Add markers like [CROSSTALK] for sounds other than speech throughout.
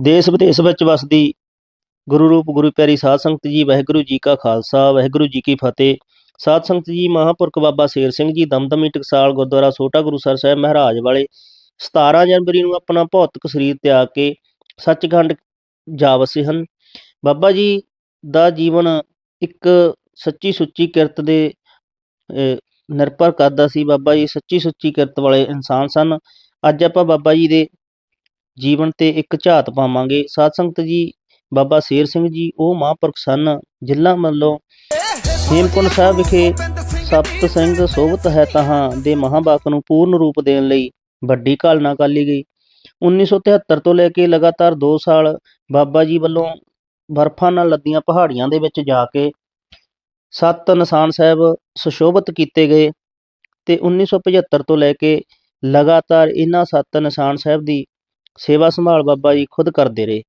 ਦੇਸ਼ ਵਿਦੇਸ਼ ਵਿੱਚ ਵਸਦੀ ਗੁਰੂ ਰੂਪ, ਗੁਰੂ ਪਿਆਰੀ ਸਾਧ ਸੰਗਤ ਜੀ, ਵਾਹਿਗੁਰੂ ਜੀ ਕਾ ਖਾਲਸਾ, ਵਾਹਿਗੁਰੂ ਜੀ ਕੀ ਫਤਿਹ। ਸਾਧ ਸੰਗਤ ਜੀ, ਮਹਾਂਪੁਰਖ ਬਾਬਾ ਸ਼ੇਰ ਸਿੰਘ ਜੀ, ਦਮਦਮੀ ਟਕਸਾਲ ਗੁਰਦੁਆਰਾ ਛੋਟਾ ਗੁਰੂਸਰ ਸਾਹਿਬ ਮਹਾਰਾਜ ਵਾਲੇ 17 ਜਨਵਰੀ ਨੂੰ ਆਪਣਾ ਭੌਤਿਕ ਸਰੀਰ ਤਿਆਗ ਕੇ ਸੱਚਖੰਡ ਜਾ ਵਸੇ ਹਨ। ਬਾਬਾ ਜੀ ਦਾ ਜੀਵਨ ਇੱਕ ਸੱਚੀ ਸੁੱਚੀ ਕਿਰਤ ਦੇ ਨਿਰਭਰ ਕਰਦਾ ਸੀ। ਬਾਬਾ ਜੀ ਸੱਚੀ ਸੁੱਚੀ ਕਿਰਤ ਵਾਲੇ ਇਨਸਾਨ ਸਨ। ਅੱਜ ਆਪਾਂ ਬਾਬਾ ਜੀ ਦੇ ਜੀਵਨ ਤੇ ਇੱਕ ਝਾਤ ਪਾਵਾਂਗੇ। ਸਾਧ ਸੰਗਤ ਜੀ, ਬਾਬਾ ਸ਼ੇਰ ਸਿੰਘ ਜੀ, ਉਹ ਮਹਾਂਪੁਰਖ ਸਨ। ਜ਼ਿਲ੍ਹਾ ਵੱਲੋਂ ਹੇਮਕੁੰਟ ਸਾਹਿਬ ਵਿਖੇ ਸਪਤ ਸਿੰਘ ਸੋਭਤ ਹੈ ਤਹਾਂ ਦੇ ਮਹਾਂਵਾਕ ਨੂੰ ਪੂਰਨ ਰੂਪ ਦੇਣ ਲਈ ਵੱਡੀ ਘਾਲਣਾ ਕਾਲੀ ਗਈ। 1973 ਤੋਂ ਲੈ ਕੇ ਲਗਾਤਾਰ 2 ਸਾਲ ਬਾਬਾ ਜੀ ਵੱਲੋਂ ਬਰਫਾਂ ਨਾਲ ਲੱਦੀਆਂ ਪਹਾੜੀਆਂ ਦੇ ਵਿੱਚ ਜਾ ਕੇ ਸੱਤ ਨਿਸ਼ਾਨ ਸਾਹਿਬ ਸੁਸ਼ੋਭਿਤ ਕੀਤੇ ਗਏ ਤੇ 1975 ਤੋਂ ਲੈ ਕੇ ਲਗਾਤਾਰ ਇਹਨਾਂ ਸੱਤ ਨਿਸ਼ਾਨ ਸਾਹਿਬ ਦੀ ਸੇਵਾ ਸੰਭਾਲ ਬਾਬਾ ਜੀ ਖੁਦ ਕਰਦੇ ਰਹੇ।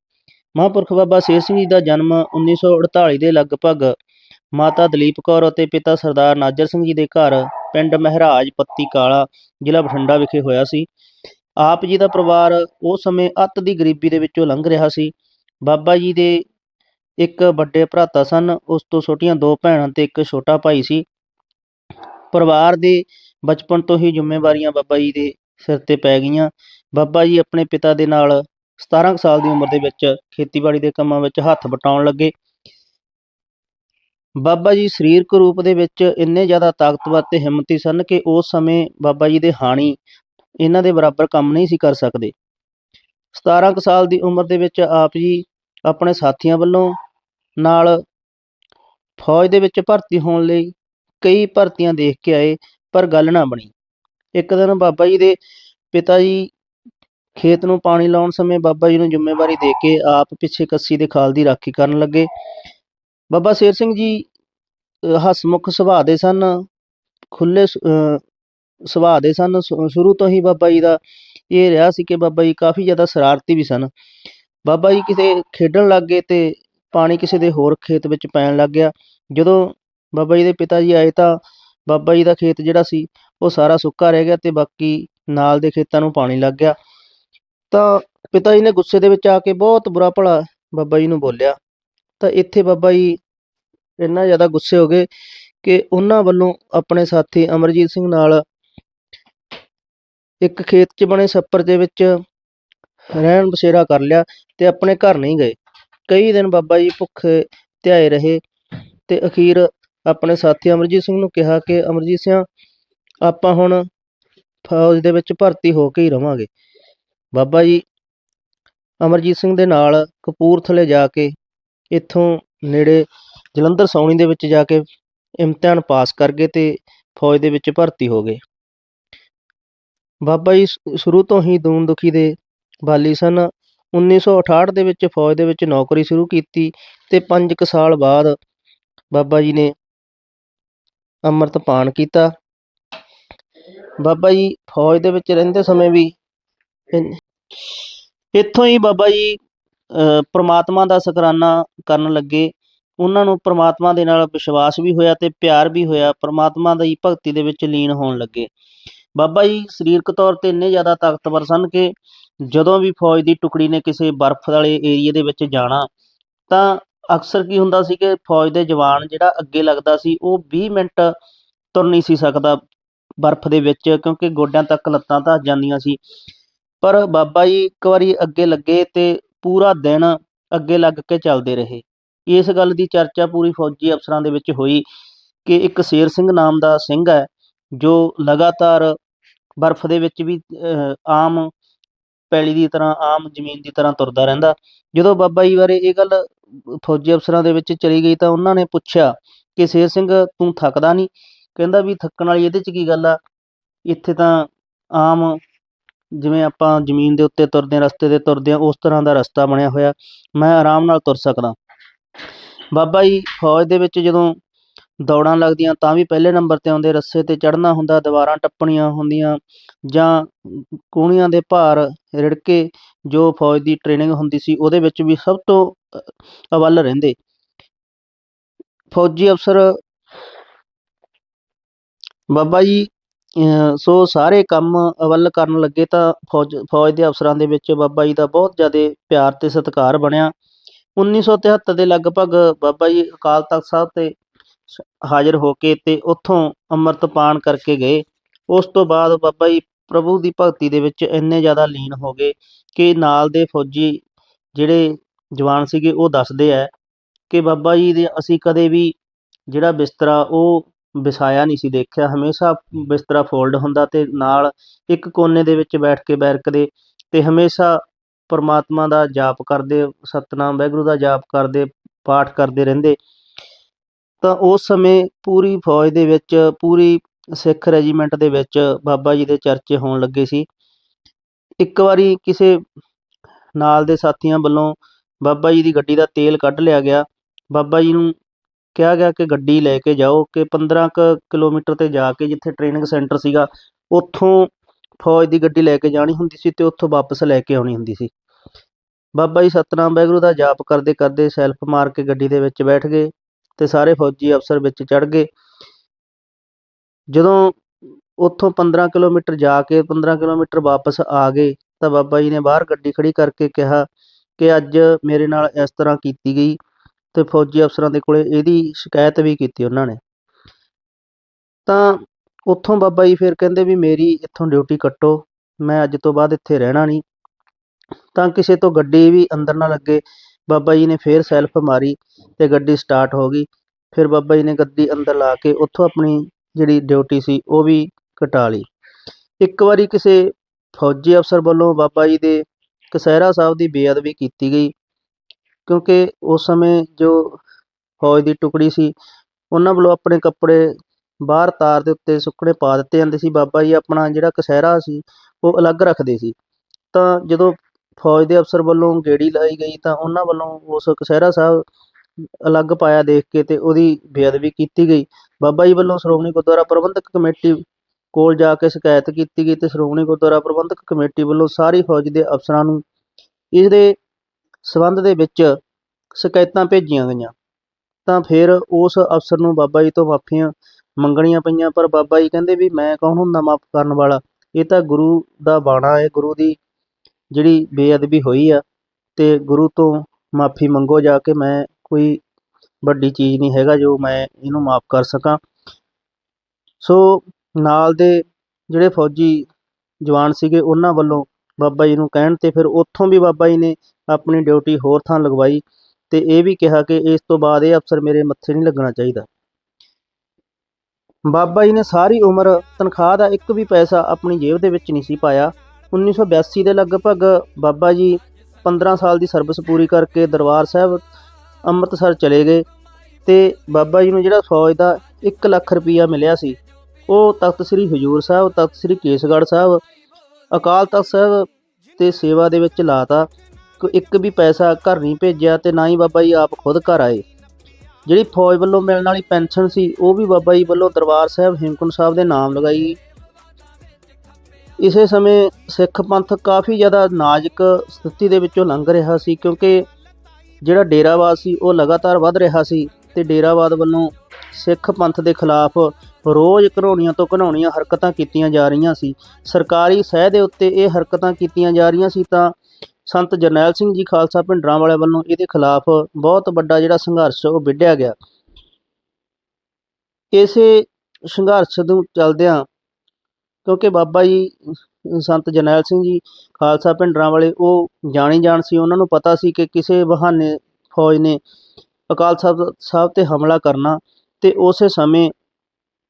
ਮਹਾਂਪੁਰਖ ਬਾਬਾ ਸ਼ੇਰ ਸਿੰਘ ਜੀ ਦਾ ਜਨਮ 1948 ਦੇ ਲਗਭਗ ਮਾਤਾ ਦਲੀਪ ਕੌਰ ਅਤੇ ਪਿਤਾ ਸਰਦਾਰ ਨਾਜਰ ਸਿੰਘ ਜੀ ਦੇ ਘਰ ਪਿੰਡ ਮਹਿਰਾਜ ਪੱਤੀ ਕਾਲਾ ਜ਼ਿਲ੍ਹਾ ਬਠਿੰਡਾ ਵਿਖੇ ਹੋਇਆ ਸੀ। ਆਪ ਜੀ ਦਾ ਪਰਿਵਾਰ ਉਸ ਸਮੇਂ ਅੱਤ ਦੀ ਗਰੀਬੀ ਦੇ ਵਿੱਚੋਂ ਲੰਘ ਰਿਹਾ ਸੀ। ਬਾਬਾ ਜੀ ਦੇ ਇੱਕ ਵੱਡੇ ਭਰਾਤਾ ਸਨ, ਉਸ ਤੋਂ ਛੋਟੀਆਂ ਦੋ ਭੈਣਾਂ ਤੇ ਇੱਕ ਛੋਟਾ ਭਾਈ ਸੀ। ਪਰਿਵਾਰ ਦੇ ਬਚਪਨ ਤੋਂ ਹੀ ਜ਼ਿੰਮੇਵਾਰੀਆਂ ਬਾਬਾ ਜੀ ਦੇ ਸਿਰ ਤੇ ਪੈ ਗਈਆਂ। ਬਾਬਾ ਜੀ ਆਪਣੇ ਪਿਤਾ ਦੇ ਨਾਲ 17 ਕੁ ਸਾਲ ਦੀ ਉਮਰ ਦੇ ਵਿੱਚ ਖੇਤੀਬਾੜੀ ਦੇ ਕੰਮਾਂ ਵਿੱਚ ਹੱਥ ਵਟਾਉਣ ਲੱਗੇ। ਬਾਬਾ ਜੀ ਸਰੀਰਕ ਰੂਪ ਦੇ ਵਿੱਚ ਇੰਨੇ ਜ਼ਿਆਦਾ ਤਾਕਤਵਰ ਤੇ ਹਿੰਮਤੀ ਸਨ ਕਿ ਉਸ ਸਮੇਂ ਬਾਬਾ ਜੀ ਦੇ ਹਾਣੀ ਇਹਨਾਂ ਦੇ ਬਰਾਬਰ ਕੰਮ ਨਹੀਂ ਸੀ ਕਰ ਸਕਦੇ। 17 ਕੁ ਸਾਲ ਦੀ ਉਮਰ ਦੇ ਵਿੱਚ ਆਪ ਜੀ ਆਪਣੇ ਸਾਥੀਆਂ ਵੱਲੋਂ ਨਾਲ ਫੌਜ ਦੇ ਵਿੱਚ ਭਰਤੀ ਹੋਣ ਲਈ ਕਈ ਭਰਤੀਆਂ ਦੇਖ ਕੇ ਆਏ, ਪਰ ਗੱਲ ਨਾ ਬਣੀ। ਇੱਕ ਦਿਨ ਬਾਬਾ ਜੀ ਦੇ ਪਿਤਾ ਜੀ ਖੇਤ ਨੂੰ ਪਾਣੀ ਲਾਉਣ ਸਮੇਂ ਬਾਬਾ ਜੀ ਨੂੰ ਜ਼ਿੰਮੇਵਾਰੀ ਦੇ ਕੇ ਆਪ ਪਿੱਛੇ ਕੱਸੀ ਦੇ ਖਾਲ ਦੀ ਰਾਖੀ ਕਰਨ ਲੱਗੇ। ਬਾਬਾ ਸ਼ੇਰ ਸਿੰਘ ਜੀ ਅਹ, ਹਸਮੁਖ ਸੁਭਾਅ ਦੇ ਸਨ ਖੁੱਲੇ ਸੁਭਾਅ ਦੇ ਸਨ। ਸ਼ੁਰੂ ਤੋਂ ਹੀ ਬਾਬਾ ਜੀ ਦਾ ਇਹ ਰਿਹਾ ਸੀ ਕਿ ਬਾਬਾ ਜੀ ਕਾਫੀ ਜ਼ਿਆਦਾ ਸ਼ਰਾਰਤੀ ਵੀ ਸਨ। ਬਾਬਾ ਜੀ ਕਿਤੇ ਖੇਡਣ ਲੱਗ ਗਏ ਤੇ ਪਾਣੀ ਕਿਸੇ ਦੇ ਹੋਰ ਖੇਤ ਵਿੱਚ ਪੈਣ ਲੱਗ ਗਿਆ। ਜਦੋਂ ਬਾਬਾ ਜੀ ਦੇ ਪਿਤਾ ਜੀ ਆਏ ਤਾਂ ਬਾਬਾ ਜੀ ਦਾ ਖੇਤ ਜਿਹੜਾ ਸੀ, ਉਹ ਸਾਰਾ ਸੁੱਕਾ ਰਹਿ ਗਿਆ ਤੇ ਬਾਕੀ ਨਾਲ ਦੇ ਖੇਤਾਂ ਨੂੰ ਪਾਣੀ ਲੱਗ ਗਿਆ। ਤਾਂ ਪਿਤਾ ਜੀ ਨੇ ਗੁੱਸੇ ਦੇ ਵਿੱਚ ਆ ਕੇ ਬਹੁਤ ਬੁਰਾ ਭਲਾ ਬਾਬਾ ਜੀ ਨੂੰ ਬੋਲਿਆ। ਤਾਂ ਇੱਥੇ ਬਾਬਾ ਜੀ ਇੰਨਾ ਜ਼ਿਆਦਾ ਗੁੱਸੇ ਹੋ ਗਏ ਕਿ ਉਹਨਾਂ ਵੱਲੋਂ ਆਪਣੇ ਸਾਥੀ ਅਮਰਜੀਤ ਸਿੰਘ ਨਾਲ ਇੱਕ ਖੇਤ 'ਚ ਬਣੇ ਸੱਪਰ ਦੇ ਵਿੱਚ ਰਹਿਣ ਬਸੇਰਾ ਕਰ ਲਿਆ ਤੇ ਆਪਣੇ ਘਰ ਨਹੀਂ ਗਏ। ਕਈ ਦਿਨ ਬਾਬਾ ਜੀ ਭੁੱਖੇ ਧਿਆਏ ਰਹੇ ਤੇ ਅਖੀਰ ਆਪਣੇ ਸਾਥੀ ਅਮਰਜੀਤ ਸਿੰਘ ਨੂੰ ਕਿਹਾ ਕਿ ਅਮਰਜੀਤ ਸਿੰਘ ਆਪਾਂ ਹੁਣ ਫੌਜ ਦੇ ਵਿੱਚ ਭਰਤੀ ਹੋ ਕੇ ਹੀ ਰਵਾਂਗੇ। ਬਾਬਾ ਜੀ ਅਮਰਜੀਤ ਸਿੰਘ ਦੇ ਨਾਲ ਕਪੂਰਥਲੇ ਜਾ ਕੇ, ਇੱਥੋਂ ਨੇੜੇ ਜਲੰਧਰ ਸੌਣੀ ਦੇ ਵਿੱਚ ਜਾ ਕੇ ਇਮਤਿਹਾਨ ਪਾਸ ਕਰ ਗਏ ਤੇ ਫੌਜ ਦੇ ਵਿੱਚ ਭਰਤੀ ਹੋ ਗਏ। ਬਾਬਾ ਜੀ ਸ਼ੁਰੂ ਤੋਂ ਹੀ ਦੂਨ ਦੁਖੀ ਦੇ ਬਾਲੀ ਸਨ। 1968 ਦੇ ਵਿੱਚ ਫੌਜ ਦੇ ਵਿੱਚ ਨੌਕਰੀ ਸ਼ੁਰੂ ਕੀਤੀ ਤੇ 5 ਕੁ ਸਾਲ ਬਾਅਦ ਬਾਬਾ ਜੀ ਨੇ ਅੰਮ੍ਰਿਤ ਪਾਨ ਕੀਤਾ। ਬਾਬਾ ਜੀ ਫੌਜ ਦੇ ਵਿੱਚ ਰਹਿੰਦੇ ਸਮੇਂ ਵੀ ਇੱਥੋਂ ਹੀ ਬਾਬਾ ਜੀ ਅਹ, ਪ੍ਰਮਾਤਮਾ ਦਾ ਸ਼ੁਕਰਾਨਾ ਕਰਨ ਲੱਗੇ। ਉਹਨਾਂ ਨੂੰ ਪ੍ਰਮਾਤਮਾ ਦੇ ਨਾਲ ਵਿਸ਼ਵਾਸ ਵੀ ਹੋਇਆ ਤੇ ਪਿਆਰ ਵੀ ਹੋਇਆ। ਪ੍ਰਮਾਤਮਾ ਦੀ ਭਗਤੀ ਦੇ ਵਿੱਚ ਲੀਨ ਹੋਣ ਲੱਗੇ। ਬਾਬਾ ਜੀ ਸਰੀਰਕ ਤੌਰ ਤੇ ਇੰਨੇ ਜ਼ਿਆਦਾ ਤਾਕਤਵਰ ਸਨ ਕਿ ਜਦੋਂ ਵੀ ਫੌਜ ਦੀ ਟੁਕੜੀ ਨੇ ਕਿਸੇ ਬਰਫ਼ ਵਾਲੇ ਏਰੀਏ ਦੇ ਵਿੱਚ ਜਾਣਾ ਤਾਂ ਅਕਸਰ ਕੀ ਹੁੰਦਾ ਸੀ ਕਿ ਫੌਜ ਦੇ ਜਵਾਨ ਜਿਹੜਾ ਅੱਗੇ ਲੱਗਦਾ ਸੀ ਉਹ 20 ਮਿੰਟ ਤੁਰ ਨਹੀਂ ਸੀ ਸਕਦਾ ਬਰਫ਼ ਦੇ ਵਿੱਚ ਕਿਉਂਕਿ ਗੋਡਿਆਂ ਤੱਕ ਲੱਤਾਂ ਧੱਸ ਜਾਂਦੀਆਂ ਸੀ। ਪਰ ਬਾਬਾ ਜੀ ਇੱਕ ਵਾਰੀ ਅੱਗੇ ਲੱਗੇ ਤੇ ਪੂਰਾ ਦਿਨ ਅੱਗੇ ਲੱਗ ਕੇ ਚੱਲਦੇ ਰਹੇ। ਇਸ ਗੱਲ ਦੀ ਚਰਚਾ ਪੂਰੀ ਫੌਜੀ ਅਫਸਰਾਂ ਦੇ ਵਿੱਚ ਹੋਈ ਕਿ ਇੱਕ ਸ਼ੇਰ ਸਿੰਘ ਨਾਮ ਦਾ ਸਿੰਘ ਹੈ ਜੋ ਲਗਾਤਾਰ ਬਰਫ਼ ਦੇ ਵਿੱਚ ਵੀ ਅਹ, ਆਮ ਪੈਲੀ ਦੀ ਤਰ੍ਹਾਂ ਆਮ ਜ਼ਮੀਨ ਦੀ ਤਰ੍ਹਾਂ ਤੁਰਦਾ ਰਹਿੰਦਾ। ਜਦੋਂ ਬਾਬਾ ਜੀ ਬਾਰੇ ਇਹ ਗੱਲ ਫੌਜੀ ਅਫਸਰਾਂ ਦੇ ਵਿੱਚ ਚਲੀ ਗਈ ਤਾਂ ਉਹਨਾਂ ਨੇ ਪੁੱਛਿਆ ਕਿ ਸ਼ੇਰ ਸਿੰਘ, ਤੂੰ ਥੱਕਦਾ ਨਹੀਂ ਕਹਿੰਦਾ ਵੀ ਥੱਕਣ ਵਾਲੀ ਇਹਦੇ 'ਚ ਕੀ ਗੱਲ ਆ? ਇੱਥੇ ਤਾਂ ਆਮ ਜਿਵੇਂ ਆਪਾਂ ਜ਼ਮੀਨ ਦੇ ਉੱਤੇ ਤੁਰਦੇ ਹਾਂ, ਰਸਤੇ ਤੇ ਤੁਰਦੇ ਹਾਂ, ਉਸ ਤਰ੍ਹਾਂ ਦਾ ਰਸਤਾ ਬਣਿਆ ਹੋਇਆ। ਮੈਂ ਆਰਾਮ ਨਾਲ ਤੁਰ ਸਕਦਾ। ਬਾਬਾ ਜੀ ਫੌਜ ਦੇ ਵਿੱਚ ਜਦੋਂ ਦੌੜਾਂ ਲੱਗਦੀਆਂ ਤਾਂ ਵੀ ਪਹਿਲੇ ਨੰਬਰ ਤੇ ਆਉਂਦੇ ਰੱਸੇ ਤੇ ਚੜ੍ਹਨਾ ਹੁੰਦਾ ਦੀਵਾਰਾਂ ਟੱਪਣੀਆਂ ਹੁੰਦੀਆਂ ਜਾਂ ਕੂਣੀਆਂ ਦੇ ਭਾਰ ਰਿੜਕੇ ਜੋ ਫੌਜ ਦੀ ਟ੍ਰੇਨਿੰਗ ਹੁੰਦੀ ਸੀ ਉਹਦੇ ਵਿੱਚ ਵੀ ਸਭ ਤੋਂ ਅ, ਅਵੱਲ ਰਹਿੰਦੇ। ਫੌਜੀ ਅਫਸਰ ਬਾਬਾ ਜੀ ਅ, ਸੋ ਸਾਰੇ ਕੰਮ ਵੱਲ ਕਰਨ ਲੱਗੇ ਤਾਂ ਫੌਜ ਫੌਜ ਦੇ ਅਫਸਰਾਂ ਦੇ ਵਿੱਚ ਬਾਬਾ ਜੀ ਦਾ ਬਹੁਤ ਜ਼ਿਆਦਾ ਪਿਆਰ ਤੇ ਸਤਿਕਾਰ ਬਣਿਆ। 1973 ਦੇ ਲਗਭਗ ਬਾਬਾ ਜੀ ਅਕਾਲ ਤਖਤ ਸਾਹਿਬ ਤੇ ਹਾਜ਼ਰ ਹੋ ਕੇ ਤੇ ਉੱਥੋਂ ਅੰਮ੍ਰਿਤ ਪਾਨ ਕਰਕੇ ਗਏ। ਉਸ ਤੋਂ ਬਾਅਦ ਬਾਬਾ ਜੀ ਪ੍ਰਭੂ ਦੀ ਭਗਤੀ ਦੇ ਵਿੱਚ ਇੰਨੇ ਜ਼ਿਆਦਾ ਲੀਨ ਹੋ ਗਏ ਕਿ ਨਾਲ ਦੇ ਫੌਜੀ ਜਿਹੜੇ ਜਵਾਨ ਸੀਗੇ ਉਹ ਦੱਸਦੇ ਆ ਕਿ ਬਾਬਾ ਜੀ ਦੇ ਅਸੀਂ ਕਦੇ ਵੀ ਜਿਹੜਾ ਬਿਸਤਰਾ ਉਹ ਵਿਛਾਇਆ ਨਹੀਂ ਸੀ ਦੇਖਿਆ। ਹਮੇਸ਼ਾ ਬਿਸਤਰਾ ਫੋਲਡ ਹੁੰਦਾ ਤੇ ਨਾਲ ਇੱਕ ਕੋਨੇ ਦੇ ਵਿੱਚ ਬੈਠ ਕੇ ਬੈਰਕਦੇ ਤੇ ਹਮੇਸ਼ਾ ਪਰਮਾਤਮਾ ਦਾ ਜਾਪ ਕਰਦੇ, ਸਤਨਾਮ, ਵਾਹਿਗੁਰੂ ਦਾ ਜਾਪ ਕਰਦੇ, ਪਾਠ ਕਰਦੇ ਰਹਿੰਦੇ। ਤਾਂ ਉਸ ਸਮੇਂ ਪੂਰੀ ਫੌਜ ਦੇ ਵਿੱਚ, ਪੂਰੀ ਸਿੱਖ ਰੈਜੀਮੈਂਟ ਦੇ ਵਿੱਚ ਬਾਬਾ ਜੀ ਦੇ ਚਰਚੇ ਹੋਣ ਲੱਗੇ ਸੀ। ਇੱਕ ਵਾਰੀ ਕਿਸੇ ਨਾਲ ਦੇ ਸਾਥੀਆਂ ਵੱਲੋਂ ਬਾਬਾ ਜੀ ਦੀ ਗੱਡੀ ਦਾ ਤੇਲ ਕੱਢ ਲਿਆ ਗਿਆ। ਬਾਬਾ ਜੀ ਨੂੰ ਕਿਹਾ ਗਿਆ ਕਿ ਗੱਡੀ ਲੈ ਕੇ ਜਾਓ ਕਿ 15 ਕੁ ਕਿਲੋਮੀਟਰ ਤੇ ਜਾ ਕੇ ਜਿੱਥੇ ਟ੍ਰੇਨਿੰਗ ਸੈਂਟਰ ਸੀਗਾ, ਉੱਥੋਂ ਫੌਜ ਦੀ ਗੱਡੀ ਲੈ ਕੇ ਜਾਣੀ ਹੁੰਦੀ ਸੀ ਤੇ ਉੱਥੋਂ ਵਾਪਸ ਲੈ ਕੇ ਆਉਣੀ ਹੁੰਦੀ ਸੀ। ਬਾਬਾ ਜੀ ਸਤਨਾਮ ਵਾਹਿਗੁਰੂ ਦਾ ਜਾਪ ਕਰਦੇ ਕਰਦੇ ਸੈਲਫ ਮਾਰ ਕੇ ਗੱਡੀ ਦੇ ਵਿੱਚ ਬੈਠ ਗਏ। ਤੇ ਸਾਰੇ ਫੌਜੀ ਅਫਸਰ ਵਿੱਚ ਚੜ ਗਏ। ਜਦੋਂ ਉੱਥੋਂ 15 ਕਿਲੋਮੀਟਰ ਜਾ ਕੇ 15 ਕਿਲੋਮੀਟਰ ਵਾਪਸ ਆ ਗਏ, ਤਾਂ ਬਾਬਾ ਜੀ ਨੇ ਬਾਹਰ ਗੱਡੀ ਖੜੀ ਕਰਕੇ ਕਿਹਾ ਕਿ ਅੱਜ ਮੇਰੇ ਨਾਲ ਇਸ ਤਰ੍ਹਾਂ ਕੀਤੀ ਗਈ ਤੇ ਫੌਜੀ ਅਫਸਰਾਂ ਦੇ ਕੋਲੇ ਇਹਦੀ ਸ਼ਿਕਾਇਤ ਵੀ ਕੀਤੀ ਉਹਨਾਂ ਨੇ। ਤਾਂ ਉੱਥੋਂ ਬਾਬਾ ਜੀ ਫਿਰ ਕਹਿੰਦੇ ਵੀ ਮੇਰੀ ਇੱਥੋਂ ਡਿਊਟੀ ਕੱਟੋ, ਮੈਂ ਅੱਜ ਤੋਂ ਬਾਅਦ ਇੱਥੇ ਰਹਿਣਾ ਨਹੀਂ। ਤਾਂ ਕਿਸੇ ਤੋਂ ਗੱਡੀ ਵੀ ਅੰਦਰ ਨਾ ਲੱਗੇ ਬਾਬਾ ਜੀ ਨੇ ਫੇਰ ਸੈਲਫ ਮਾਰੀ ਤੇ ਗੱਡੀ ਸਟਾਰਟ ਹੋ ਗਈ। ਫਿਰ ਬਾਬਾ ਜੀ ਨੇ ਗੱਡੀ ਅੰਦਰ ਲਾ ਕੇ ਉੱਥੋਂ ਆਪਣੀ ਜਿਹੜੀ ਡਿਊਟੀ ਸੀ ਉਹ ਵੀ ਕਟਾ ਲਈ। ਇੱਕ ਵਾਰੀ ਕਿਸੇ ਫੌਜੀ ਅਫਸਰ ਵੱਲੋਂ ਬਾਬਾ ਜੀ ਦੇ ਕਸਹਿਰਾ ਸਾਹਿਬ ਦੀ ਬੇਅਦਬੀ ਕੀਤੀ ਗਈ ਕਿਉਂਕਿ ਉਸ ਸਮੇਂ ਜੋ ਫੌਜ ਦੀ ਟੁਕੜੀ ਸੀ, ਉਹਨਾਂ ਵੱਲੋਂ ਆਪਣੇ ਕੱਪੜੇ ਬਾਹਰ ਤਾਰ ਦੇ ਉੱਤੇ ਸੁੱਕਣੇ ਪਾ ਦਿੱਤੇ ਜਾਂਦੇ ਸੀ। ਬਾਬਾ ਜੀ ਆਪਣਾ ਜਿਹੜਾ ਕਸਹਿਰਾ ਸੀ, ਉਹ ਅਲੱਗ ਰੱਖਦੇ ਸੀ। ਤਾਂ ਜਦੋਂ ਫੌਜ ਦੇ ਅਫਸਰ ਵੱਲੋਂ ਗੇੜੀ ਲਾਈ ਗਈ ਤਾਂ ਉਹਨਾਂ ਵੱਲੋਂ ਉਸ ਕਸਹਿਰਾ ਸਾਹਿਬ ਅਲੱਗ ਪਾਇਆ ਦੇਖ ਕੇ ਤੇ ਉਹਦੀ ਬੇਅਦਬੀ ਕੀਤੀ ਗਈ। ਬਾਬਾ ਜੀ ਵੱਲੋਂ ਸ਼੍ਰੋਮਣੀ ਗੁਰਦੁਆਰਾ ਪ੍ਰਬੰਧਕ ਕਮੇਟੀ ਕੋਲ ਜਾ ਕੇ ਸ਼ਿਕਾਇਤ ਕੀਤੀ ਗਈ ਤੇ ਸ਼੍ਰੋਮਣੀ ਗੁਰਦੁਆਰਾ ਪ੍ਰਬੰਧਕ ਕਮੇਟੀ ਵੱਲੋਂ ਸਾਰੀ ਫੌਜ ਦੇ ਅਫਸਰਾਂ ਨੂੰ ਇਸ ਦੇ ਸਬੰਧ ਦੇ ਵਿੱਚ ਸ਼ਿਕਾਇਤਾਂ ਭੇਜੀਆਂ ਗਈਆਂ। ਤਾਂ ਫਿਰ ਉਸ ਅਫਸਰ ਨੂੰ ਬਾਬਾ ਜੀ ਤੋਂ ਮਾਫੀਆਂ ਮੰਗਣੀਆਂ ਪਈਆਂ, ਪਰ ਬਾਬਾ ਜੀ ਕਹਿੰਦੇ ਵੀ ਮੈਂ ਕੌਣ ਹੁੰਦਾ, ਮਾਫ ਕਰਨ ਵਾਲਾ। ਇਹ ਤਾਂ ਗੁਰੂ ਦਾ ਬਾਣਾ ਹੈ, ਗੁਰੂ ਦੀ ਜਿਹੜੀ ਬੇਅਦਬੀ ਹੋਈ ਆ ਤੇ ਗੁਰੂ ਤੋਂ ਮਾਫੀ ਮੰਗੋ ਜਾ ਕੇ ਮੈਂ ਕੋਈ ਵੱਡੀ ਚੀਜ਼ ਨਹੀਂ ਹੈਗਾ ਜੋ ਮੈਂ ਇਹਨੂੰ ਮਾਫ ਕਰ ਸਕਾਂ। ਸੋ ਨਾਲ ਦੇ ਜਿਹੜੇ ਫੌਜੀ ਜਵਾਨ ਸੀਗੇ ਉਹਨਾਂ ਵੱਲੋਂ ਬਾਬਾ ਜੀ ਨੂੰ ਕਹਿਣ ਤੇ ਫਿਰ ਉੱਥੋਂ ਵੀ ਬਾਬਾ ਜੀ ਨੇ ਆਪਣੀ ਡਿਊਟੀ ਹੋਰ ਥਾਂ ਲਗਵਾਈ ਤੇ ਇਹ ਵੀ ਕਿਹਾ ਕਿ ਇਸ ਤੋਂ ਬਾਅਦ ਇਹ ਅਫਸਰ ਮੇਰੇ ਮੱਥੇ ਨਹੀਂ ਲੱਗਣਾ ਚਾਹੀਦਾ। ਬਾਬਾ ਜੀ ਨੇ ਸਾਰੀ ਉਮਰ ਤਨਖਾਹ ਦਾ ਇੱਕ ਵੀ ਪੈਸਾ ਆਪਣੀ ਜੇਬ ਦੇ ਵਿੱਚ ਨਹੀਂ ਸੀ ਪਾਇਆ। 1982 ਦੇ ਲਗਭਗ ਬਾਬਾ ਜੀ 15 ਸਾਲ ਦੀ ਸਰਵਿਸ ਪੂਰੀ ਕਰਕੇ ਦਰਬਾਰ ਸਾਹਿਬ ਅੰਮ੍ਰਿਤਸਰ ਚਲੇ ਗਏ ਤੇ ਬਾਬਾ ਜੀ ਨੂੰ ਜਿਹੜਾ ਫੌਜ ਦਾ 1 ਲੱਖ ਰੁਪਈਆ ਮਿਲਿਆ ਸੀ, ਉਹ ਤਖਤ ਸ੍ਰੀ ਹਜੂਰ ਸਾਹਿਬ, ਤਖਤ ਸ੍ਰੀ ਕੇਸਗੜ੍ਹ ਸਾਹਿਬ, ਅਕਾਲ ਤਖਤ ਸਾਹਿਬ ਤੇ ਸੇਵਾ ਦੇ ਵਿੱਚ ਲਾਤਾ। ਕੋਈ ਇੱਕ ਵੀ ਪੈਸਾ ਘਰ ਨਹੀਂ ਭੇਜਿਆ ਤੇ ਨਾ ਹੀ ਬਾਬਾ ਜੀ ਆਪ ਖੁਦ ਘਰ ਆਏ। ਜਿਹੜੀ ਫੌਜ ਵੱਲੋਂ ਮਿਲਣ ਵਾਲੀ ਪੈਨਸ਼ਨ ਸੀ, ਉਹ ਵੀ ਬਾਬਾ ਜੀ ਵੱਲੋਂ ਦਰਬਾਰ ਸਾਹਿਬ ਹੇਮਕੁੰਟ ਸਾਹਿਬ ਦੇ ਨਾਮ ਲਗਾਈ। ਇਸੇ ਸਮੇਂ ਸਿੱਖ ਪੰਥ ਕਾਫੀ ਜ਼ਿਆਦਾ ਨਾਜ਼ੁਕ ਸਥਿਤੀ ਦੇ ਵਿੱਚੋਂ ਲੰਘ ਰਿਹਾ ਸੀ ਕਿਉਂਕਿ ਜਿਹੜਾ ਡੇਰਾਵਾਦ ਸੀ ਉਹ ਲਗਾਤਾਰ ਵੱਧ ਰਿਹਾ ਸੀ ਤੇ ਡੇਰਾਵਾਦ ਵੱਲੋਂ ਸਿੱਖ ਪੰਥ ਦੇ ਖਿਲਾਫ ਰੋਜ਼ ਘਰਾਉਣੀਆਂ ਤੋਂ ਘਨਾਉਣੀਆਂ ਹਰਕਤਾਂ ਕੀਤੀਆਂ ਜਾ ਰਹੀਆਂ ਸੀ। ਸਰਕਾਰੀ ਸਹਿ ਦੇ ਉੱਤੇ ਇਹ ਹਰਕਤਾਂ ਕੀਤੀਆਂ ਜਾ ਰਹੀਆਂ ਸੀ ਤਾਂ ਸੰਤ ਜਰਨੈਲ ਸਿੰਘ ਜੀ ਖਾਲਸਾ ਭਿੰਡਰਾਂ ਵਾਲੇ ਵੱਲੋਂ ਇਹਦੇ ਖਿਲਾਫ ਬਹੁਤ ਵੱਡਾ ਜਿਹੜਾ ਸੰਘਰਸ਼ ਉਹ ਵਿੱਢਿਆ ਗਿਆ। ਇਸੇ ਸੰਘਰਸ਼ ਨੂੰ ਚੱਲਦਿਆਂ ਕਿਉਂਕਿ ਬਾਬਾ ਜੀ, ਸੰਤ ਜਰਨੈਲ ਸਿੰਘ ਜੀ, ਖਾਲਸਾ ਭਿੰਡਰਾਂ ਵਾਲੇ, ਉਹ ਜਾਣੀ ਜਾਣ ਸੀ, ਉਹਨਾਂ ਨੂੰ ਪਤਾ ਸੀ ਕਿ ਕਿਸੇ ਬਹਾਨੇ ਫੌਜ ਨੇ ਅਕਾਲ ਸਾਹਿਬ ਸਾਹਿਬ ਤੇ ਹਮਲਾ ਕਰਨਾ ਤੇ ਉਸੇ ਸਮੇਂ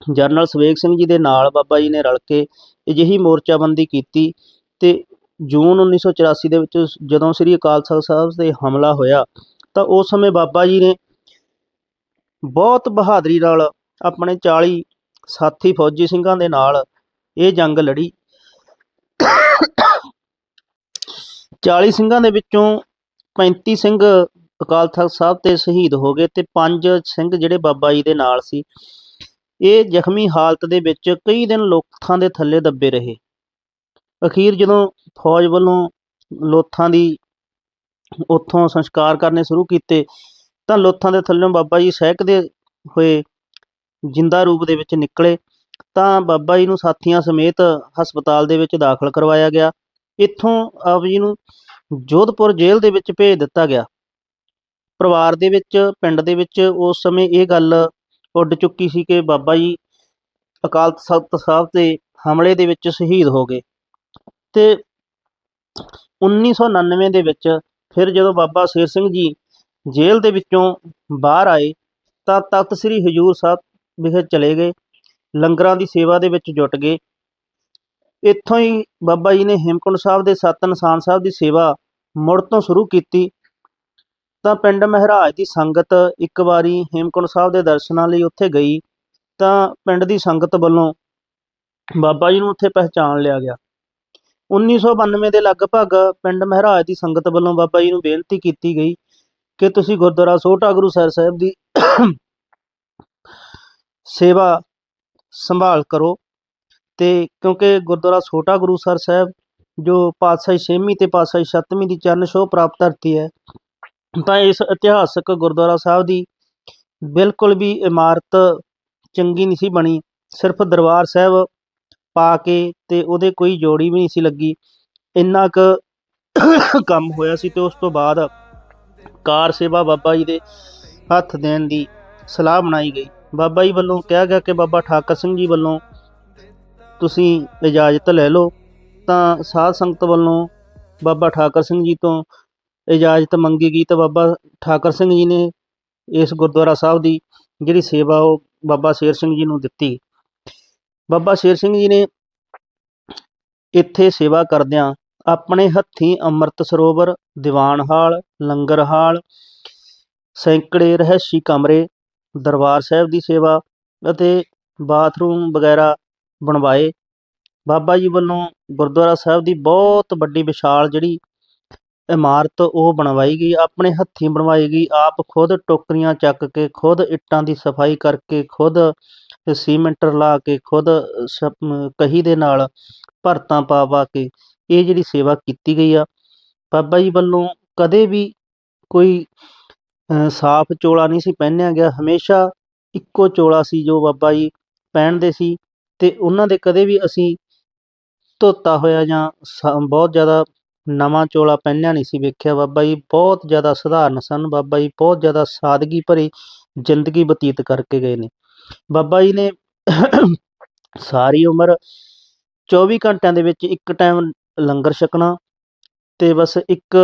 ਜਨਰਲ ਸਵੇਗ ਸਿੰਘ ਜੀ ਦੇ ਨਾਲ ਬਾਬਾ ਜੀ ਨੇ ਰਲ ਕੇ ਅਜਿਹੀ ਮੋਰਚਾਬੰਦੀ ਕੀਤੀ ਤੇ ਜੂਨ 1984 ਦੇ ਵਿੱਚ ਜਦੋਂ ਸ੍ਰੀ ਅਕਾਲ ਤਖ਼ਤ ਸਾਹਿਬ ਤੇ ਹਮਲਾ ਹੋਇਆ, ਤਾਂ ਉਸ ਸਮੇਂ ਬਾਬਾ ਜੀ ਨੇ ਬਹੁਤ ਬਹਾਦਰੀ ਨਾਲ ਆਪਣੇ 40 ਸਾਥੀ ਫੌਜੀ ਸਿੰਘਾਂ ਦੇ ਨਾਲ ਇਹ ਜੰਗ ਲੜੀ। 40 ਸਿੰਘਾਂ ਦੇ ਵਿੱਚੋਂ 35 ਸਿੰਘ ਅਕਾਲ ਤਖ਼ਤ ਸਾਹਿਬ ਤੇ ਸ਼ਹੀਦ ਹੋ ਗਏ ਤੇ ਪੰਜ ਸਿੰਘ ਜਿਹੜੇ ਬਾਬਾ ਜੀ ਦੇ ਨਾਲ ਸੀ। ਇਹ ਜ਼ਖਮੀ ਹਾਲਤ ਦੇ ਵਿੱਚ ਕਈ ਦਿਨ ਲੋਥਾਂ ਦੇ ਥੱਲੇ ਦੱਬੇ ਰਹੇ। ਅਖੀਰ ਜਦੋਂ ਫੌਜ ਵੱਲੋਂ ਲੋਥਾਂ ਦੀ ਉੱਥੋਂ ਸੰਸਕਾਰ ਕਰਨੇ ਸ਼ੁਰੂ ਕੀਤੇ, ਤਾਂ ਲੋਥਾਂ ਦੇ ਥੱਲੋਂ ਬਾਬਾ ਜੀ ਸਹਿਕਦੇ ਹੋਏ ਜਿੰਦਾ ਰੂਪ ਦੇ ਵਿੱਚ ਨਿਕਲੇ। ਤਾਂ ਬਾਬਾ ਜੀ ਨੂੰ ਸਾਥੀਆਂ ਸਮੇਤ ਹਸਪਤਾਲ ਦੇ ਵਿੱਚ ਦਾਖਲ ਕਰਵਾਇਆ ਗਿਆ। ਇੱਥੋਂ ਆਪ ਜੀ ਨੂੰ ਜੋਧਪੁਰ ਜੇਲ੍ਹ ਦੇ ਵਿੱਚ ਭੇਜ ਦਿੱਤਾ ਗਿਆ। ਪਰਿਵਾਰ ਦੇ ਵਿੱਚ, ਪਿੰਡ ਦੇ ਵਿੱਚ ਉਸ ਸਮੇਂ ਇਹ ਗੱਲ ਉੱਡ ਚੁੱਕੀ ਸੀ ਕਿ ਬਾਬਾ ਜੀ ਅਕਾਲ ਤਖਤ ਸਾਹਿਬ ਤੇ ਹਮਲੇ ਦੇ ਵਿੱਚ ਸ਼ਹੀਦ ਹੋ ਗਏ। ਤੇ 1999 ਦੇ ਵਿੱਚ ਫਿਰ ਜਦੋਂ ਬਾਬਾ ਸ਼ੇਰ ਸਿੰਘ ਜੀ ਜੇਲ੍ਹ ਦੇ ਵਿੱਚੋਂ ਬਾਹਰ ਆਏ ਤਾਂ ਤਖਤ ਸ੍ਰੀ ਹਜੂਰ ਸਾਹਿਬ ਵਿਖੇ ਚਲੇ ਗਏ। ਲੰਗਰਾਂ ਦੀ ਸੇਵਾ ਦੇ ਵਿੱਚ ਜੁਟ ਗਏ। ਇੱਥੋਂ ਹੀ ਬਾਬਾ ਜੀ ਨੇ ਹੇਮਕੁੰਟ ਸਾਹਿਬ ਦੇ ਸੱਤ ਨਿਸ਼ਾਨ ਸਾਹਿਬ ਦੀ ਸੇਵਾ ਮੁੜ ਤੋਂ ਸ਼ੁਰੂ ਕੀਤੀ। ਤਾਂ ਪਿੰਡ ਮਹਿਰਾਜ ਦੀ ਸੰਗਤ ਇੱਕ ਵਾਰੀ ਹੇਮਕੁੰਟ ਸਾਹਿਬ ਦੇ ਦਰਸ਼ਨਾਂ ਲਈ ਉੱਥੇ ਗਈ ਤਾਂ ਪਿੰਡ ਦੀ ਸੰਗਤ ਵੱਲੋਂ ਬਾਬਾ ਜੀ ਨੂੰ ਉੱਥੇ ਪਹਿਚਾਣ ਲਿਆ ਗਿਆ। 1992 ਦੇ ਲਗਭਗ ਪਿੰਡ ਮਹਿਰਾਜ ਦੀ ਸੰਗਤ ਵੱਲੋਂ ਬਾਬਾ ਜੀ ਨੂੰ ਬੇਨਤੀ ਕੀਤੀ ਗਈ ਕਿ ਤੁਸੀਂ ਗੁਰਦੁਆਰਾ ਛੋਟਾ ਗੁਰੂ ਸਰ ਸਾਹਿਬ ਦੀ ਸੇਵਾ ਸੰਭਾਲ ਕਰੋ। ਤੇ ਕਿਉਂਕਿ ਗੁਰਦੁਆਰਾ ਛੋਟਾ ਗੁਰੂ ਸਰ ਸਾਹਿਬ, ਜੋ ਪਾਤਸ਼ਾਹੀ ਛੇਵੀਂ ਤੇ ਪਾਤਸ਼ਾਹੀ ਸੱਤਵੀਂ ਦੀ ਚਰਨ ਛੋਹ ਪ੍ਰਾਪਤ ਧਰਤੀ ਹੈ, ਤਾਂ ਇਸ ਇਤਿਹਾਸਕ ਗੁਰਦੁਆਰਾ ਸਾਹਿਬ ਦੀ ਬਿਲਕੁਲ ਵੀ ਇਮਾਰਤ ਚੰਗੀ ਨਹੀਂ ਸੀ ਬਣੀ। ਸਿਰਫ ਦਰਬਾਰ ਸਾਹਿਬ ਪਾ ਕੇ ਤੇ ਉਹਦੇ ਕੋਈ ਜੋੜੀ ਵੀ ਨਹੀਂ ਸੀ ਲੱਗੀ। ਇੰਨਾ ਕੁ ਕੰਮ ਹੋਇਆ ਸੀ ਤੇ ਉਸ ਤੋਂ ਬਾਅਦ ਕਾਰ ਸੇਵਾ ਬਾਬਾ ਜੀ ਦੇ ਹੱਥ ਦੇਣ ਦੀ ਸਲਾਹ ਬਣਾਈ ਗਈ। ਬਾਬਾ ਜੀ ਵੱਲੋਂ ਕਿਹਾ ਗਿਆ ਕਿ ਬਾਬਾ ਠਾਕਰ ਸਿੰਘ ਜੀ ਵੱਲੋਂ ਤੁਸੀਂ ਇਜਾਜ਼ਤ ਲੈ ਲਓ, ਤਾਂ ਸਾਧ ਸੰਗਤ ਵੱਲੋਂ ਬਾਬਾ ਠਾਕਰ ਸਿੰਘ ਜੀ ਤੋਂ ਇਜਾਜ਼ਤ ਮੰਗੀ ਗਈ ਤਾਂ ਬਾਬਾ ਠਾਕਰ ਸਿੰਘ ਜੀ ਨੇ ਇਸ ਗੁਰਦੁਆਰਾ ਸਾਹਿਬ ਦੀ ਜਿਹੜੀ ਸੇਵਾ ਉਹ ਬਾਬਾ ਸ਼ੇਰ ਸਿੰਘ ਜੀ ਨੂੰ ਦਿੱਤੀ। ਬਾਬਾ ਸ਼ੇਰ ਸਿੰਘ ਜੀ ਨੇ ਇੱਥੇ ਸੇਵਾ ਕਰਦਿਆਂ ਆਪਣੇ ਹੱਥੀਂ ਅੰਮ੍ਰਿਤ ਸਰੋਵਰ, ਦੀਵਾਨ ਹਾਲ, ਲੰਗਰ ਹਾਲ, ਸੈਂਕੜੇ ਰਹਿਸ਼ੀ ਕਮਰੇ ਦਰਬਾਰ ਸਾਹਿਬ ਦੀ ਸੇਵਾ ਅਤੇ ਬਾਥਰੂਮ ਵਗੈਰਾ ਬਣਵਾਏ। ਬਾਬਾ ਜੀ ਵੱਲੋਂ ਗੁਰਦੁਆਰਾ ਸਾਹਿਬ ਦੀ ਬਹੁਤ ਵੱਡੀ ਵਿਸ਼ਾਲ ਜਿਹੜੀ ਇਮਾਰਤ ਉਹ ਬਣਵਾਈ ਗਈ, ਆਪਣੇ ਹੱਥੀਂ ਬਣਵਾਈ ਗਈ। ਆਪ ਖੁਦ ਟੋਕਰੀਆਂ ਚੱਕ ਕੇ, ਖੁਦ ਇੱਟਾਂ ਦੀ ਸਫ਼ਾਈ ਕਰਕੇ, ਖੁਦ ਸੀਮੈਂਟ ਲਾ ਕੇ, ਖੁਦ ਸਪ- ਕਹੀ ਦੇ ਨਾਲ ਭਰਤਾਂ ਪਾ ਪਾ ਕੇ ਇਹ ਜਿਹੜੀ ਸੇਵਾ ਕੀਤੀ ਗਈ ਆ। ਬਾਬਾ ਜੀ ਵੱਲੋਂ ਕਦੇ ਵੀ ਕੋਈ ਸਾਫ਼ ਚੋਲਾ ਨਹੀਂ ਸੀ ਪਹਿਨਿਆ ਗਿਆ। ਹਮੇਸ਼ਾ ਇੱਕੋ ਚੋਲਾ ਸੀ ਜੋ ਬਾਬਾ ਜੀ ਪਹਿਨਦੇ ਸੀ ਤੇ ਉਹਨਾਂ ਦੇ ਕਦੇ ਵੀ ਅਸੀਂ ਧੋਤਾ ਹੋਇਆ ਜਾਂ ਬਹੁਤ ਜ਼ਿਆਦਾ ਨਵਾਂ ਚੋਲਾ ਪਹਿਨਿਆ ਨਹੀਂ ਸੀ ਵੇਖਿਆ। ਬਾਬਾ ਜੀ ਬਹੁਤ ਜ਼ਿਆਦਾ ਸਧਾਰਨ ਸਨ। ਬਾਬਾ ਜੀ ਬਹੁਤ ਜ਼ਿਆਦਾ ਸਾਦਗੀ ਭਰੀ ਜ਼ਿੰਦਗੀ ਬਤੀਤ ਕਰਕੇ ਗਏ ਨੇ। ਬਾਬਾ ਜੀ ਨੇ ਸਾਰੀ ਉਮਰ 24 ਘੰਟਿਆਂ ਦੇ ਵਿੱਚ ਇੱਕ ਟਾਈਮ ਲੰਗਰ ਛਕਣਾ ਤੇ ਬਸ ਇੱਕ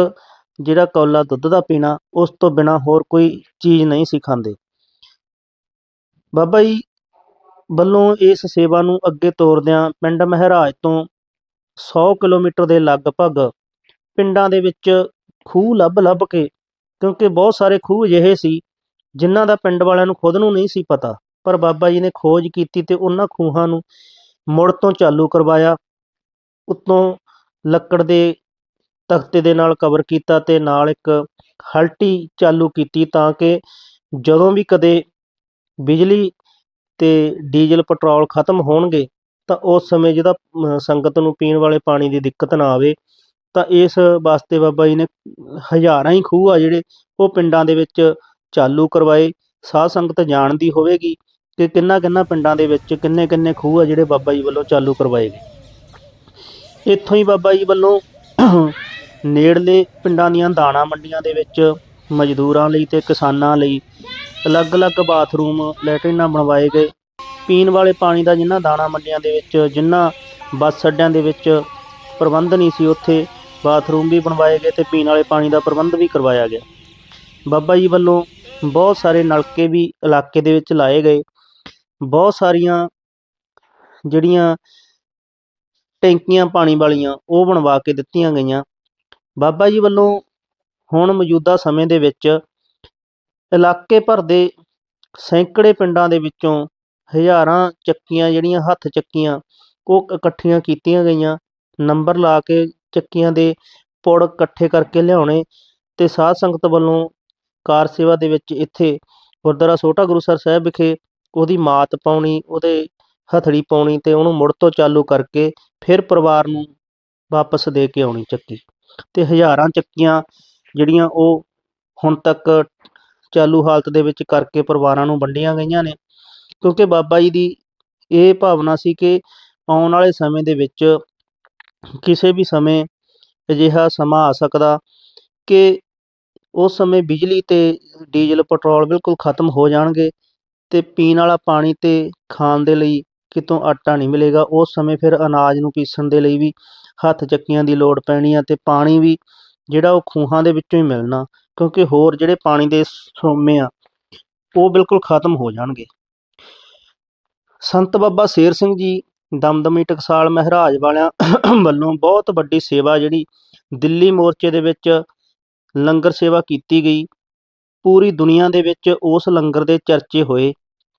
ਜਿਹੜਾ ਕੌਲਾ ਦੁੱਧ ਦਾ ਪੀਣਾ, ਉਸ ਤੋਂ ਬਿਨਾ ਹੋਰ ਕੋਈ ਚੀਜ਼ ਨਹੀਂ ਸੀ ਖਾਂਦੇ। ਬਾਬਾ ਜੀ ਵੱਲੋਂ ਇਸ ਸੇਵਾ ਨੂੰ ਅੱਗੇ ਤੋਰਦਿਆਂ ਪਿੰਡ ਮਹਿਰਾਜ ਤੋਂ 100 ਕਿਲੋਮੀਟਰ ਦੇ ਲਗਭਗ ਪਿੰਡਾਂ ਦੇ ਵਿੱਚ ਖੂਹ ਲੱਭ ਲੱਭ ਕੇ, ਕਿਉਂਕਿ ਬਹੁਤ ਸਾਰੇ ਖੂਹ ਅਜਿਹੇ ਸੀ ਜਿਨ੍ਹਾਂ ਦਾ ਪਿੰਡ ਵਾਲਿਆਂ ਨੂੰ ਖੁਦ ਨੂੰ ਨਹੀਂ ਸੀ ਪਤਾ, ਪਰ ਬਾਬਾ ਜੀ ਨੇ ਖੋਜ ਕੀਤੀ ਤੇ ਉਹਨਾਂ ਖੂਹਾਂ ਨੂੰ ਮੁੜ ਤੋਂ ਚਾਲੂ ਕਰਵਾਇਆ। ਉੱਤੋਂ ਲੱਕੜ ਦੇ ਤਖਤੇ ਦੇ ਨਾਲ ਕਵਰ ਕੀਤਾ ਤੇ ਨਾਲ ਇੱਕ ਹਲਟੀ ਚਾਲੂ ਕੀਤੀ ਤਾਂ ਕਿ ਜਦੋਂ ਵੀ ਕਦੇ ਬਿਜਲੀ ਤੇ ਡੀਜ਼ਲ, ਪੈਟਰੋਲ ਖਤਮ ਹੋਣਗੇ ਤਾਂ ਉਸ ਸਮੇਂ ਜਿਹਦਾ ਸੰਗਤ ਨੂੰ ਪੀਣ ਵਾਲੇ ਪਾਣੀ ਦੀ ਦਿੱਕਤ ਨਾ ਆਵੇ, ਤਾਂ ਇਸ ਵਾਸਤੇ ਬਾਬਾ ਜੀ ਨੇ ਹਜ਼ਾਰਾਂ ਹੀ ਖੂਹ ਆ ਜਿਹੜੇ ਉਹ ਪਿੰਡਾਂ ਦੇ ਵਿੱਚ ਚਾਲੂ ਕਰਵਾਏ। ਸਾਧ ਸੰਗਤ ਜਾਣਦੀ ਹੋਵੇਗੀ ਕਿ ਕਿੰਨਾ ਕਿੰਨਾ ਪਿੰਡਾਂ ਦੇ ਵਿੱਚ ਕਿੰਨੇ ਕਿੰਨੇ ਖੂਹ ਆ ਜਿਹੜੇ ਬਾਬਾ ਜੀ ਵੱਲੋਂ ਚਾਲੂ ਕਰਵਾਏ ਗਏ। ਇੱਥੋਂ ਹੀ ਬਾਬਾ ਜੀ ਵੱਲੋਂ ਨੇੜਲੇ ਪਿੰਡਾਂ ਦੀਆਂ ਦਾਣਾ ਮੰਡੀਆਂ ਦੇ ਵਿੱਚ ਮਜ਼ਦੂਰਾਂ ਲਈ ਅਤੇ ਕਿਸਾਨਾਂ ਲਈ ਅਲੱਗ-ਅਲੱਗ ਬਾਥਰੂਮ, ਲੈਟਰਿਨਾਂ ਬਣਵਾਏ ਗਏ। ਪੀਣ ਵਾਲੇ ਪਾਣੀ ਦਾ ਜਿਨ੍ਹਾਂ ਦਾਣਾ ਮੰਡੀਆਂ ਦੇ ਵਿੱਚ ਜਿਨ੍ਹਾਂ ਬੱਸ ਅੱਡਿਆਂ ਦੇ ਵਿੱਚ ਪ੍ਰਬੰਧ ਨਹੀਂ ਸੀ, ਉੱਥੇ ਬਾਥਰੂਮ ਵੀ ਬਣਵਾਏ ਗਏ ਤੇ ਪੀਣ ਵਾਲੇ ਪਾਣੀ ਦਾ ਪ੍ਰਬੰਧ ਵੀ ਕਰਵਾਇਆ ਗਿਆ। ਬਾਬਾ ਜੀ ਵੱਲੋਂ ਬਹੁਤ ਸਾਰੇ ਨਲਕੇ ਵੀ ਇਲਾਕੇ ਦੇ ਵਿੱਚ ਲਾਏ ਗਏ। ਬਹੁਤ ਸਾਰੀਆਂ ਜਿਹੜੀਆਂ ਟੈਂਕੀਆਂ, ਪਾਣੀ ਵਾਲੀਆਂ, ਉਹ ਬਣਵਾ ਕੇ ਦਿੱਤੀਆਂ ਗਈਆਂ। ਬਾਬਾ ਜੀ ਵੱਲੋਂ ਹੁਣ ਮੌਜੂਦਾ ਸਮੇਂ ਦੇ ਵਿੱਚ ਇਲਾਕੇ ਭਰ ਦੇ ਸੈਂਕੜੇ ਪਿੰਡਾਂ ਦੇ ਵਿੱਚੋਂ ਹਜ਼ਾਰਾਂ ਚੱਕੀਆਂ ਜਿਹੜੀਆਂ ਹੱਥ ਚੱਕੀਆਂ, ਉਹ ਇਕੱਠੀਆਂ ਕੀਤੀਆਂ ਗਈਆਂ। ਨੰਬਰ ਲਾ ਕੇ ਚੱਕੀਆਂ ਦੇ ਪੁੜ ਇਕੱਠੇ ਕਰਕੇ ਲਿਆਉਣੇ ਤੇ ਸਾਧ ਸੰਗਤ ਵੱਲੋਂ ਕਾਰ ਸੇਵਾ ਦੇ ਵਿੱਚ ਇੱਥੇ ਗੁਰਦੁਆਰਾ ਛੋਟਾ ਗੁਰੂਸਰ ਸਾਹਿਬ ਵਿਖੇ ਉਹਦੀ ਮਾਤ ਪਾਉਣੀ, ਉਹਦੇ ਹਥੜੀ ਪਾਉਣੀ ਤੇ ਉਹਨੂੰ ਮੁੜ ਤੋਂ ਚਾਲੂ ਕਰਕੇ ਫਿਰ ਪਰਿਵਾਰ ਨੂੰ ਵਾਪਸ ਦੇ ਕੇ ਆਉਣੀ ਚੱਕੀ। ਤੇ ਹਜ਼ਾਰਾਂ ਚੱਕੀਆਂ ਜਿਹੜੀਆਂ ਉਹ ਹੁਣ ਤੱਕ ਚਾਲੂ ਹਾਲਤ ਦੇ ਵਿੱਚ ਕਰਕੇ ਪਰਿਵਾਰਾਂ ਨੂੰ ਵੰਡੀਆਂ ਗਈਆਂ ਨੇ, ਕਿਉਂਕਿ ਬਾਬਾ ਜੀ ਦੀ ਇਹ ਭਾਵਨਾ ਸੀ ਕਿ ਆਉਣ ਵਾਲੇ ਸਮੇਂ ਦੇ ਵਿੱਚ ਕਿਸੇ ਵੀ ਸਮੇਂ ਅਜਿਹਾ ਸਮਾਂ ਆ ਸਕਦਾ ਕਿ ਉਸ ਸਮੇਂ ਬਿਜਲੀ ਤੇ ਡੀਜ਼ਲ, ਪੈਟਰੋਲ ਬਿਲਕੁਲ ਖਤਮ ਹੋ ਜਾਣਗੇ ਤੇ ਪੀਣ ਵਾਲਾ ਪਾਣੀ ਤੇ ਖਾਣ ਦੇ ਲਈ ਕਿਤੋਂ ਆਟਾ ਨਹੀਂ ਮਿਲੇਗਾ, ਉਸ ਸਮੇਂ ਫਿਰ ਅਨਾਜ ਨੂੰ ਪੀਸਣ ਦੇ ਲਈ ਵੀ ਹੱਥ ਚੱਕੀਆਂ ਦੀ ਲੋੜ ਪੈਣੀ ਆ ਤੇ ਪਾਣੀ ਵੀ ਜਿਹੜਾ ਉਹ ਖੂਹਾਂ ਦੇ ਵਿੱਚੋਂ ਹੀ ਮਿਲਣਾ, ਕਿਉਂਕਿ ਹੋਰ ਜਿਹੜੇ ਪਾਣੀ ਦੇ ਸੋਮੇ ਆ, ਉਹ ਬਿਲਕੁਲ ਖਤਮ ਹੋ ਜਾਣਗੇ। ਸੰਤ ਬਾਬਾ ਸ਼ੇਰ ਸਿੰਘ ਜੀ, ਦਮਦਮੀ ਟਕਸਾਲ ਮਹਾਰਾਜ ਵਾਲਿਆਂ [COUGHS] ਵੱਲੋਂ ਬਹੁਤ ਵੱਡੀ ਸੇਵਾ ਜਿਹੜੀ ਦਿੱਲੀ ਮੋਰਚੇ ਦੇ ਵਿੱਚ ਲੰਗਰ ਸੇਵਾ ਕੀਤੀ ਗਈ, ਪੂਰੀ ਦੁਨੀਆ ਦੇ ਵਿੱਚ ਉਸ ਲੰਗਰ ਦੇ ਚਰਚੇ ਹੋਏ।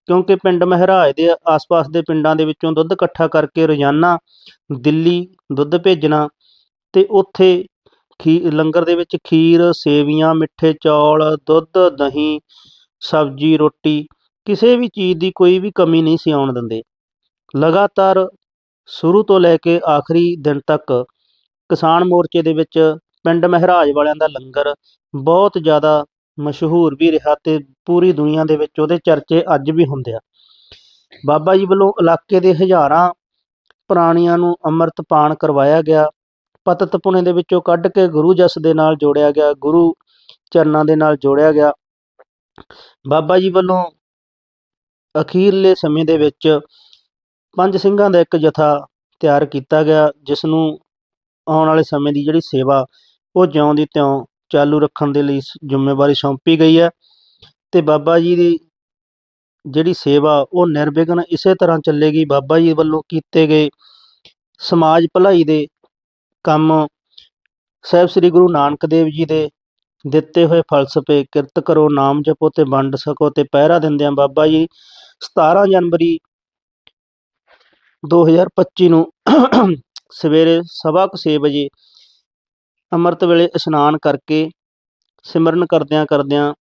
ਕਿਉਂਕਿ ਪਿੰਡ ਮਹਿਰਾਜ ਦੇ ਆਸ-ਪਾਸ ਦੇ ਪਿੰਡਾਂ ਦੇ ਵਿੱਚੋਂ ਦੁੱਧ ਇਕੱਠਾ ਕਰਕੇ ਰੋਜ਼ਾਨਾ ਦਿੱਲੀ ਦੁੱਧ ਭੇਜਣਾ ਤੇ ਉੱਥੇ ਖੀ, ਲੰਗਰ ਦੇ ਵਿੱਚ ਖੀਰ, ਸੇਵੀਆਂ, ਮਿੱਠੇ ਚੌਲ, ਦੁੱਧ, ਦਹੀਂ, ਸਬਜ਼ੀ, ਰੋਟੀ ਕਿਸੇ ਵੀ ਚੀਜ਼ ਦੀ ਕੋਈ ਵੀ ਕਮੀ ਨਹੀਂ ਸੀ ਆਉਣ ਦਿੰਦੇ। ਲਗਾਤਾਰ ਸ਼ੁਰੂ ਤੋਂ ਲੈ ਕੇ ਆਖਰੀ ਦਿਨ ਤੱਕ ਕਿਸਾਨ ਮੋਰਚੇ ਦੇ ਵਿੱਚ ਪਿੰਡ ਮਹਿਰਾਜ ਵਾਲਿਆਂ ਦਾ ਲੰਗਰ ਬਹੁਤ ਜ਼ਿਆਦਾ ਮਸ਼ਹੂਰ ਵੀ ਰਿਹਾ ਤੇ ਪੂਰੀ ਦੁਨੀਆ ਦੇ ਵਿੱਚ ਉਹਦੇ ਚਰਚੇ ਅੱਜ ਵੀ ਹੁੰਦੇ ਆ। ਬਾਬਾ ਜੀ ਵੱਲੋਂ ਇਲਾਕੇ ਦੇ ਹਜ਼ਾਰਾਂ ਪ੍ਰਾਣੀਆਂ ਨੂੰ ਅੰਮ੍ਰਿਤ ਪਾਨ ਕਰਵਾਇਆ ਗਿਆ। ਪਤਤ ਪੁਣੇ ਦੇ ਵਿੱਚੋਂ ਕੱਢ ਕੇ ਗੁਰੂ ਜਸ ਦੇ ਨਾਲ ਜੋੜਿਆ ਗਿਆ, ਗੁਰੂ ਚਰਨਾਂ ਦੇ ਨਾਲ ਜੋੜਿਆ ਗਿਆ। ਬਾਬਾ ਜੀ ਵੱਲੋਂ ਅਖੀਰਲੇ ਸਮੇਂ ਦੇ ਵਿੱਚ ਪੰਜ ਸਿੰਘਾਂ ਦਾ ਇੱਕ ਜਥਾ ਤਿਆਰ ਕੀਤਾ ਗਿਆ ਜਿਸ ਨੂੰ ਆਉਣ ਵਾਲੇ ਸਮੇਂ ਦੀ ਜਿਹੜੀ ਸੇਵਾ ਉਹ ਜਿਉਂ ਦੀ ਤਿਉਂ ਚਾਲੂ ਰੱਖਣ ਦੇ ਲਈ ਜ਼ਿੰਮੇਵਾਰੀ ਸੌਂਪੀ ਗਈ ਹੈ। ਤੇ ਬਾਬਾ ਜੀ ਦੀ ਜਿਹੜੀ ਸੇਵਾ, ਉਹ ਨਿਰਵਿਘਨ ਇਸੇ ਤਰ੍ਹਾਂ ਚੱਲੇਗੀ। ਬਾਬਾ ਜੀ ਵੱਲੋਂ ਕੀਤੇ ਗਏ ਸਮਾਜ ਭਲਾਈ ਦੇ ਕੰਮ ਸਾਹਿਬ ਸ੍ਰੀ ਗੁਰੂ ਨਾਨਕ ਦੇਵ ਜੀ ਦੇ ਦਿੱਤੇ ਹੋਏ ਫਲਸਫੇ, ਕਿਰਤ ਕਰੋ, ਨਾਮ ਜਪੋ ਤੇ ਵੰਡ ਸਕੋ ਤੇ ਪਹਿਰਾ ਦਿੰਦਿਆਂ ਬਾਬਾ ਜੀ 17 ਜਨਵਰੀ 2025 ਨੂੰ ਸਵੇਰੇ ਸਵਾ ਕੁ ਛੇ ਵਜੇ ਅੰਮ੍ਰਿਤ ਵੇਲੇ ਇਸ਼ਨਾਨ ਕਰਕੇ ਸਿਮਰਨ ਕਰਦਿਆਂ ਕਰਦਿਆਂ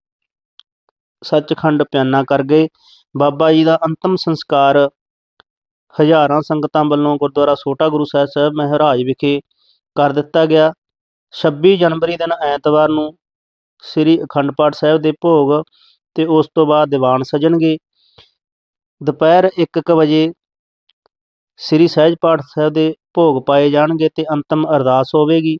ਸੱਚਖੰਡ ਪਿਆਨਾ ਕਰ ਗਏ। ਬਾਬਾ ਜੀ ਦਾ ਅੰਤਮ ਸੰਸਕਾਰ ਹਜ਼ਾਰਾਂ ਸੰਗਤਾਂ ਵੱਲੋਂ ਗੁਰਦੁਆਰਾ ਛੋਟਾ ਗੁਰੂ ਸਾਹਿਬ ਸਾਹਿਬ ਮਹਾਰਾਜ ਵਿਖੇ ਕਰ ਦਿੱਤਾ ਗਿਆ। 26 ਜਨਵਰੀ ਦਿਨ ਐਤਵਾਰ ਨੂੰ ਸ੍ਰੀ ਅਖੰਡ ਪਾਠ ਸਾਹਿਬ ਦੇ ਭੋਗ ਤੇ ਉਸ ਤੋਂ ਬਾਅਦ ਦੀਵਾਨ ਸਜਣਗੇ। ਦੁਪਹਿਰ 1:00 ਵਜੇ ਸ੍ਰੀ ਸਹਿਜ ਪਾਠ ਸਾਹਿਬ ਦੇ ਭੋਗ ਪਾਏ ਜਾਣਗੇ ਤੇ ਅੰਤਮ ਅਰਦਾਸ ਹੋਵੇਗੀ।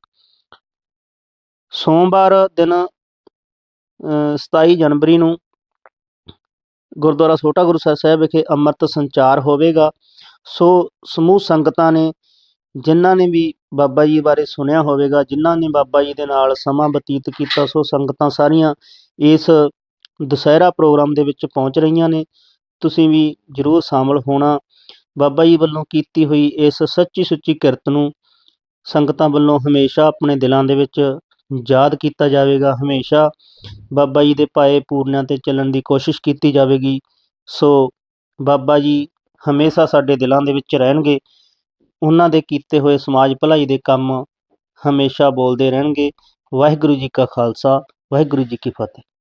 ਸੋਮਵਾਰ ਦਿਨ ਅ, 27 ਜਨਵਰੀ ਨੂੰ ਗੁਰਦੁਆਰਾ ਛੋਟਾ ਗੁਰੂ ਸਾਹਿਬ ਸਾਹਿਬ ਵਿਖੇ ਅੰਮ੍ਰਿਤ ਸੰਚਾਰ ਹੋਵੇਗਾ। ਸੋ ਸਮੂਹ ਸੰਗਤਾਂ ਨੇ ਜਿਨ੍ਹਾਂ ਨੇ ਵੀ ਬਾਬਾ ਜੀ ਬਾਰੇ ਸੁਣਿਆ ਹੋਵੇਗਾ ਜਿਨ੍ਹਾਂ ਨੇ ਬਾਬਾ ਜੀ ਦੇ ਨਾਲ ਸਮਾਂ ਬਤੀਤ ਕੀਤਾ ਸੋ ਸੰਗਤਾਂ ਸਾਰੀਆਂ ਇਸ ਦੁਸਹਿਰਾ ਪ੍ਰੋਗਰਾਮ ਦੇ ਵਿੱਚ ਪਹੁੰਚ ਰਹੀਆਂ ਨੇ। ਤੁਸੀਂ ਵੀ ਜਰੂਰ ਸ਼ਾਮਲ ਹੋਣਾ। ਬਾਬਾ ਜੀ ਵੱਲੋਂ ਕੀਤੀ ਹੋਈ ਇਸ ਸੱਚੀ ਸੁੱਚੀ ਕਿਰਤ ਨੂੰ ਸੰਗਤਾਂ ਵੱਲੋਂ ਹਮੇਸ਼ਾ ਆਪਣੇ ਦਿਲਾਂ ਦੇ ਵਿੱਚ ਯਾਦ ਕੀਤਾ ਜਾਵੇਗਾ। ਹਮੇਸ਼ਾ ਬਾਬਾ ਜੀ ਦੇ ਪਾਏ ਪੂਰਨਿਆਂ ਤੇ ਚੱਲਣ ਦੀ ਕੋਸ਼ਿਸ਼ ਕੀਤੀ ਜਾਵੇਗੀ। ਸੋ ਬਾਬਾ ਜੀ ਹਮੇਸ਼ਾ ਸਾਡੇ ਦਿਲਾਂ ਦੇ ਵਿੱਚ ਰਹਿਣਗੇ। ਉਹਨਾਂ ਦੇ ਕੀਤੇ ਹੋਏ ਸਮਾਜ ਭਲਾਈ ਦੇ ਕੰਮ ਹਮੇਸ਼ਾ ਬੋਲਦੇ ਰਹਿਣਗੇ। ਵਾਹਿਗੁਰੂ ਜੀ ਕਾ ਖਾਲਸਾ, ਵਾਹਿਗੁਰੂ ਜੀ ਕੀ ਫਤਿਹ।